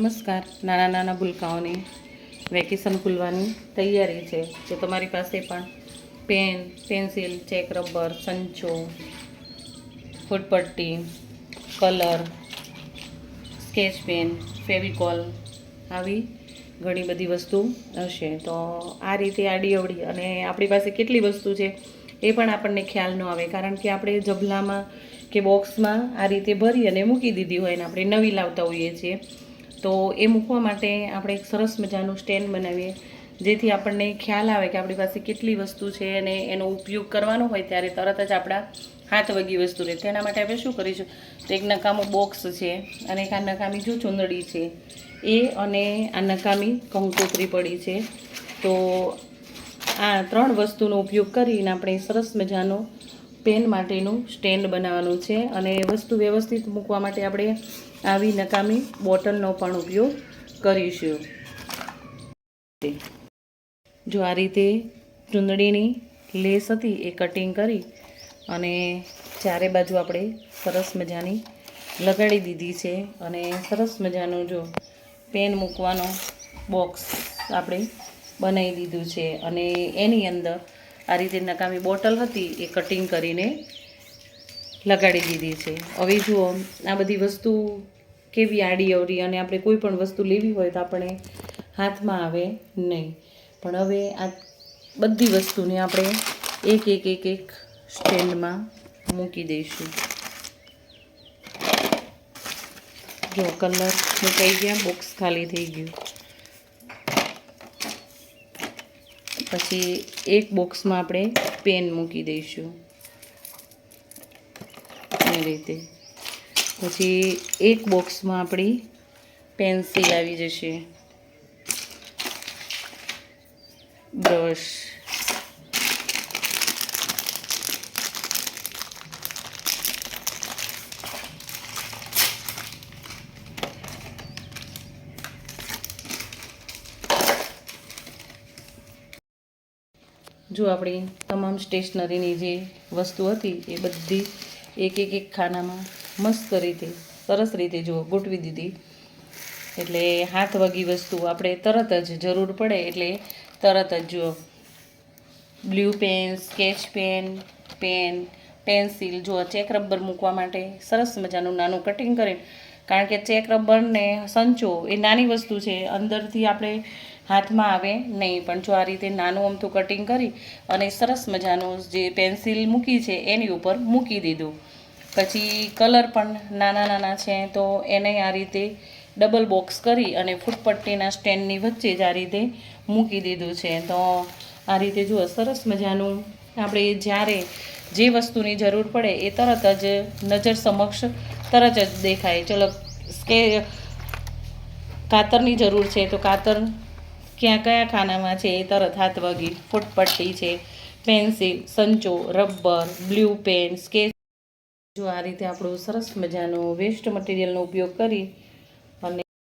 નમસ્કાર. નાના નાના ભૂલકાઓની વેકેશન ખુલવાની તૈયારી છે. તો તમારી પાસે પણ પેન, પેન્સિલ, ચેક, રબર, સંચો, ફૂટપટ્ટી, કલર, સ્કેચ પેન, ફેવિકોલ આવી ઘણી બધી વસ્તુ હશે. તો આ રીતે આડી અવડી અને આપણી પાસે કેટલી વસ્તુ છે એ પણ આપણને ખ્યાલ ન આવે. કારણ કે આપણે જબલામાં કે બોક્સમાં આ રીતે ભરી અને મૂકી દીધી હોય ને આપણે નવી લાવતા હોઈએ છીએ. તો એ મૂકવા માટે આપણે એક સરસ મજાનું સ્ટેન્ડ બનાવીએ, જેથી આપણને ખ્યાલ આવે કે આપણી પાસે કેટલી વસ્તુ છે અને એનો ઉપયોગ કરવાનો હોય ત્યારે તરત જ આપણા હાથ વગી વસ્તુ રહે. તેના માટે આપણે શું કરીશું? તો એક નકામું બોક્સ છે અને એક આ નકામી જો ચુંદડી છે, એ અને આ નકામી કંકોત્રી પડી છે. તો આ ત્રણ વસ્તુનો ઉપયોગ કરીને આપણે સરસ મજાનું પેન માટેનું સ્ટેન્ડ બનાવવાનું છે અને વસ્તુ વ્યવસ્થિત મૂકવા માટે આપણે આવી નકામી બોટલનો પણ ઉપયોગ કરીશું. જો આ રીતે ચૂંદડીની લેસ હતી એ કટિંગ કરી અને ચારે બાજુ આપણે સરસ મજાની લગાડી દીધી છે અને સરસ મજાનું જો પેન મૂકવાનો બોક્સ આપણે બનાવી દીધું છે અને એની અંદર આ રીતે નકામી બોટલ હતી એ કટિંગ કરીને લગાડી દીધી છે. હવે જુઓ, આ બધી વસ્તુ કેવી આડી અવડી અને આપણે કોઈ પણ વસ્તુ લેવી હોય તો આપણે હાથમાં આવે નહીં. પણ હવે આ બધી વસ્તુને આપણે એક એક એક એક સ્ટેન્ડમાં મૂકી દઈશું. જો કલર મૂકાઈ ગયા બોક્સ ખાલી થઈ ગયું. પછી એક બોક્સમાં આપણે પેન મૂકી દઈશું. એ રીતે. પછી એક બોક્સમાં આપણી પેન્સિલ આવી જશે. બ્રશ જો આપણી તમામ સ્ટેશનરીની જે વસ્તુ હતી એ બધી એક એક એક ખાનામાં મસ્ત રીતે, સરસ રીતે જો ગોઠવી દીધી. એટલે હાથ વગી વસ્તુ આપણે તરત જ જરૂર પડે એટલે તરત જ જો blue pen, sketch pen pen, pencil જો ચેક રબર મૂકવા માટે સરસ મજાનું નાનું કટિંગ કરીને કારણ કે ચેક, રબર ને સંચો એ નાની વસ્તુ છે, અંદરથી આપણે હાથમાં આવે નહીં. પણ જો આ રીતે નાનું અમથું કટિંગ કરી અને સરસ મજાનું જે પેન્સિલ મૂકી છે, એની ઉપર મૂકી દીધું. પછી કલર પણ નાના નાના છે, તો એને આ રીતે ડબલ બોક્સ કરી અને ફૂટપટ્ટીના સ્ટેન્ડની વચ્ચે જ આ રીતે મૂકી દીધું છે. તો આ રીતે જુઓ, સરસ મજાનું આપણે જ્યારે જે વસ્તુની જરૂર પડે એ તરત જ નજર સમક્ષ તરત જ દેખાય. ચલો, કે કાતરની જરૂર છે તો કાતર ક્યાં કયા ખાનામાં છે એ તરત હાથ વગી. ફૂટપટ્ટી છે, પેન્સિલ, સંચો, રબર, બ્લુ પેન, સ્કેચ. જો આ રીતે આપણું સરસ મજાનો વેસ્ટ મટીરિયલનો ઉપયોગ કરી